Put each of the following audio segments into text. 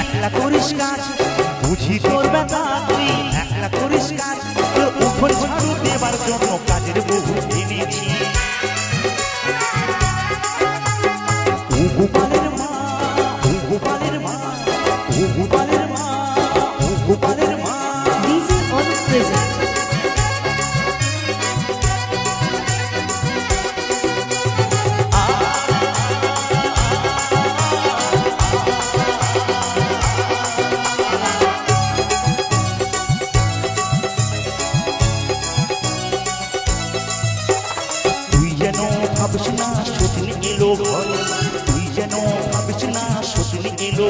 একলা করিস কাজ। বুঝি তোর ব্যথা, তুই একলা করিস কাজ। তোর উপর ঝাড়ু দেবার জন্য কাজের বহু ও গোপালের মা গোপালের মা গোপালের মা গোপালের ভাবিস না, সতীন এলো তুই যেন ভাবিস না, সতীন এলো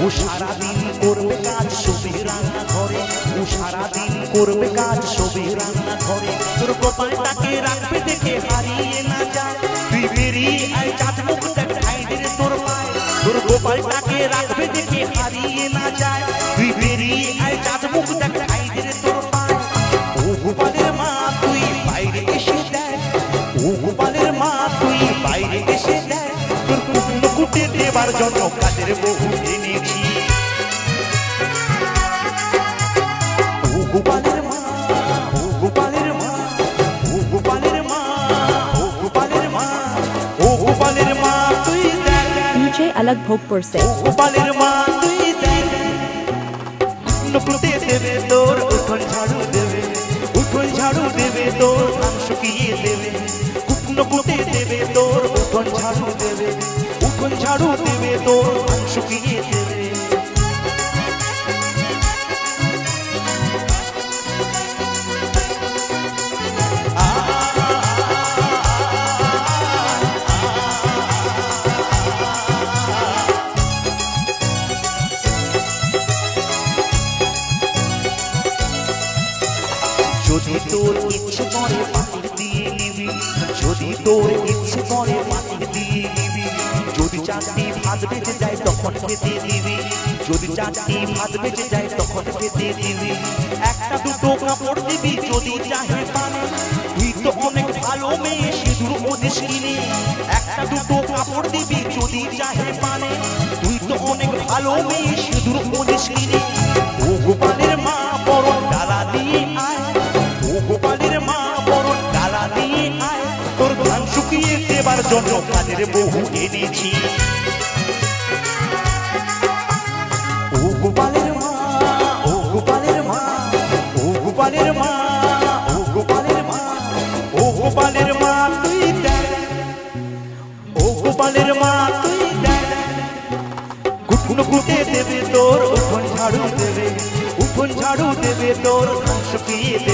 ও সারাদিন করবে কাজ সবে রান্না ঘরে ও সারাদিন করবে কাজ সবে রান্না ঘরে তোর কপালটাকে রাখবে দেখে হারিয়ে না যায় তুই বেরিয়ে আয় চাঁদ মুখ দেখ সাইডের তোর পায়। তোর গোপালটাকে রাখবে দেখে হারিয়ে না যায়। তুই বেরিয়ে আয় চাঁদ মুখ দেখ সাইডের তোর পায়। ও গোপালের মা, তুই বাইরে এসে দেখ। ও গোপালের দেবার জন্য কাজের বহু এনেছি গোপালের মা ও গোপালের মা ও গোপালের মা ও গোপালের মা ও গোপালের মা তুই দেখ। DJ Bhogpur ও se. গোপালের মা তুই দেখ। নুকুতে দেবে তোর উঠোন ঝাড়ু দেবে। উঠোন ঝাড়ু দেবে তোর শুকিয়ে দেবে। নুকুতে দেবে তোর তোর ইচ্ছে করে পাতির দিয়ে নিবি যদি তোর ইচ্ছে করে পাতির দিয়ে নিবি যদি চারটি ভাত বেঁচে যায় তখন খেতে দিবি, যদি চারটি ভাত বেঁচে যায় তখন খেতে দিবি। একটা দুটো কাপড় দিবি যদি চাহে পানে, তুই তো অনেক ভালো মেয়ে, সিঁদুর ওদেশ কিনে একটা দুটো কাপড় দিবি যদি চাহে পানে, তুই তো অনেক ভালো মেয়ে, সিঁদুর জন্য কাজের বহু এনেছি মা ও দেবে তোর উঠোন ঝাড়ু দেবে উঠোন ঝাড়ু দেবে তোর ধান শুকিয়ে দেবে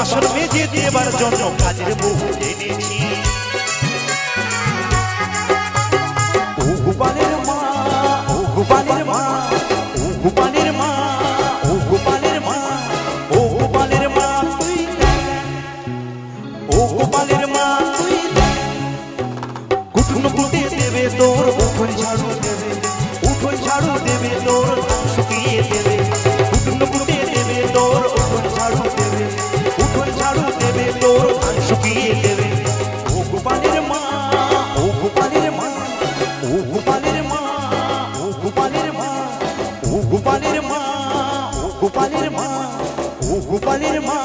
বাসন মেজে দেবার জন্য কাজের বহু এনেছি ও গোপালের মা, ও গোপালের মা, ও গোপালের মা। শুকিয়ে দেবে। ও গোপালের মা ও গোপালের মা ও গোপালের মা ও গোপালের মা ও গোপালের মা ও গোপালের মা ও গোপালের মা।